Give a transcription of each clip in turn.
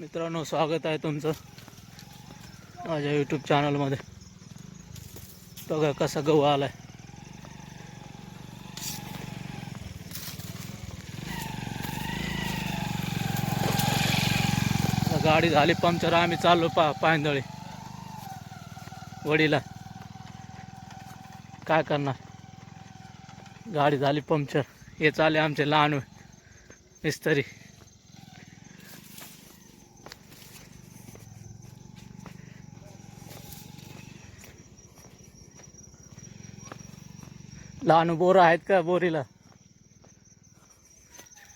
मित्रांनो स्वागत आहे तुमचं माझ्या यूट्यूब चॅनलमध्ये बघा कसा गहू आलाय. गाडी झाली पंक्चर आम्ही चाललो पा पायंदळी वडीला. काय करणार? गाडी झाली पंक्चर. हे चाले आमचे लहान मिस्त्री. लहान बोरं आहेत का बोरीला?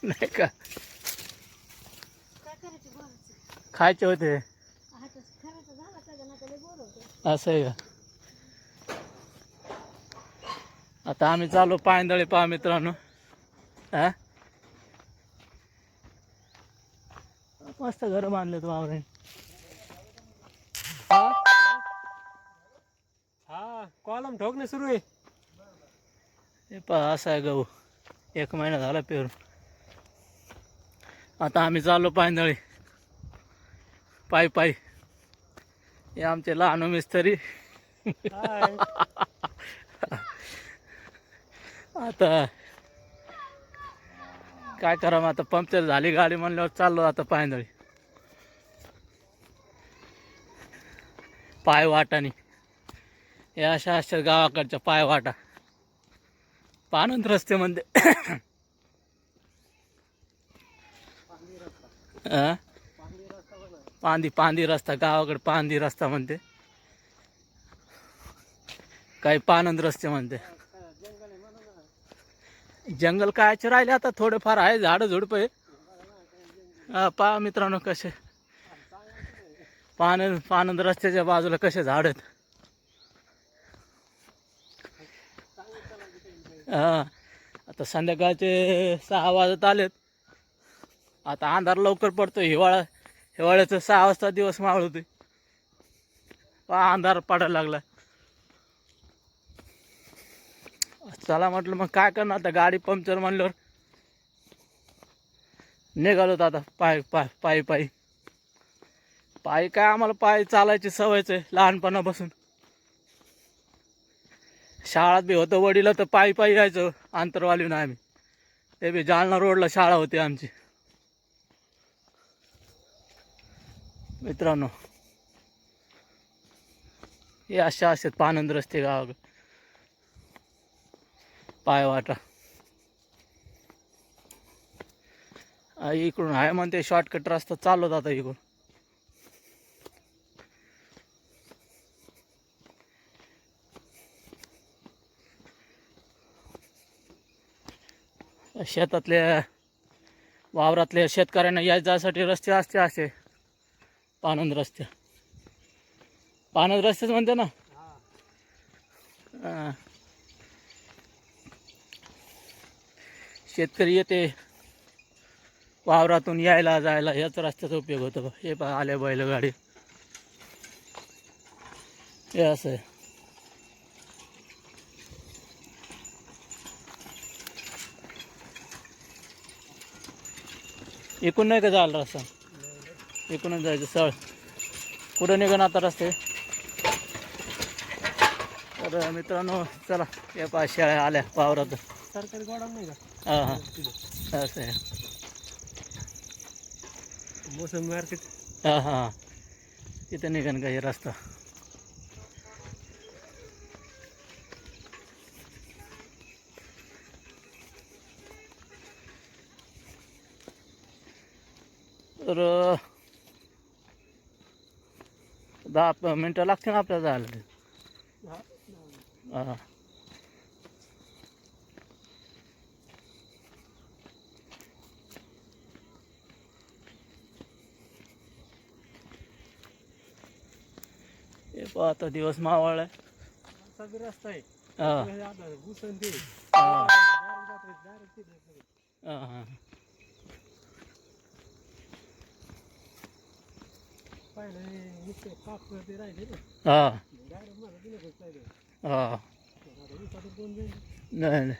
नाही का? खायचे होते. असं आहे का? आता आम्ही चालू पायंदळी पहा मित्रांनो. हा? मस्त घर बांधले तू आवरे हा कॉलम ठोकणे सुरू आहे. हे पहा असा आहे गहू. एक महिना झाला पेरून. आता आम्ही चाललो पायंदळी. पायी पायी. हे आमचे लहान मिस्त्री. आता काय करा मग आता पंक्चर झाली गाडी म्हणल्यावर चाललो आता पायंदळी. पाय वाटानी हे अशा अशा गावाकडच्या पाय वाटा पानंद रस्ते म्हणते पांदी पांदी रस्ता गावाकडे पांदी रस्ता म्हणते. काही पानंद रस्ते म्हणते. जंगल कायचे राहिले आता थोडेफार आहे झाडं झुडपं. आहे हा, पहा मित्रांनो कसे. पान पानंद रस्त्याच्या बाजूला कसे झाड आहेत. हां. आता संध्याकाळचे सहा वाजत आलेत. आता अंधार लवकर पडतो हिवाळा हिवाळ्याचं सहा वाजता दिवस मावळ होते पहा अंधार पडायला लागला. चला म्हटलं मग काय करणार? आता गाडी पंक्चर म्हणल्यावर निघालो आता पाय पाय पायी पायी. पायी काय आम्हाला पायी चालायची सवयच आहे लहानपणापासून. शाळात बी होतं वडील तर पायी पायी यायचं आंतरवालीनं आम्ही. ते बी जालना रोडला शाळा होती आमची. मित्रांनो हे अशा असतात पानंद रस्ते गावाकडे पाय वाटा. इकडून आहे म्हणते शॉर्टकट रस्ता चालवत आता इकडून. शेतातल्या वावरातल्या शेतकऱ्यांना या जायसाठी रस्ते असते असे. पानंद रस्ते. पानंद रस्तेच म्हणते ना? शेतकरी येते वावरातून यायला जायला याच रस्त्याचा उपयोग होतो हे पहा आले बैलगाडी. हे असं आहे. एकूण नाही का जायला रस्ता? एकूणच जायचं सळ. कुठं निघण आता रस्ते. तर मित्रांनो चला या पा शेळ्या आल्या वावरात. सरकारी गोडाऊन नाही का? हां हां. असं आहे. मोसम मार्केट. हां हां. तिथं निघन का हे रस्ता? तर दहा मिनटं लागतील ना आपल्याला जायला हां. हे पहा आता दिवस मावळलाय आहे. रस्ता आहे हां हे. हां. हां. नाही नाही.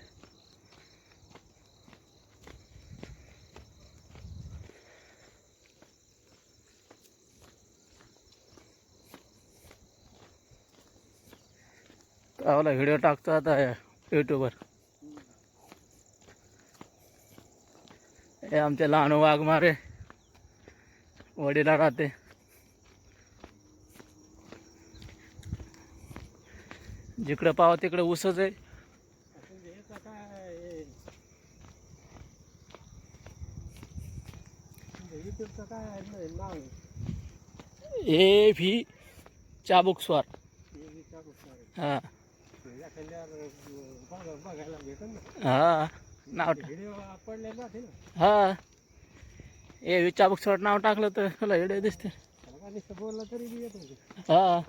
आवला व्हिडिओ टाकतो आता यूट्यूबवर हे आमचे लहान वाघ मारे वडीला राहते. जिकडे पाव तिकडे ऊसच आहे. ए व्ही चाबुक स्वार. हे. हां. हां नाव हां. ए व्ही चाबुक स्वार नाव टाकलं तर तुला व्हिडिओ दिसते. हां.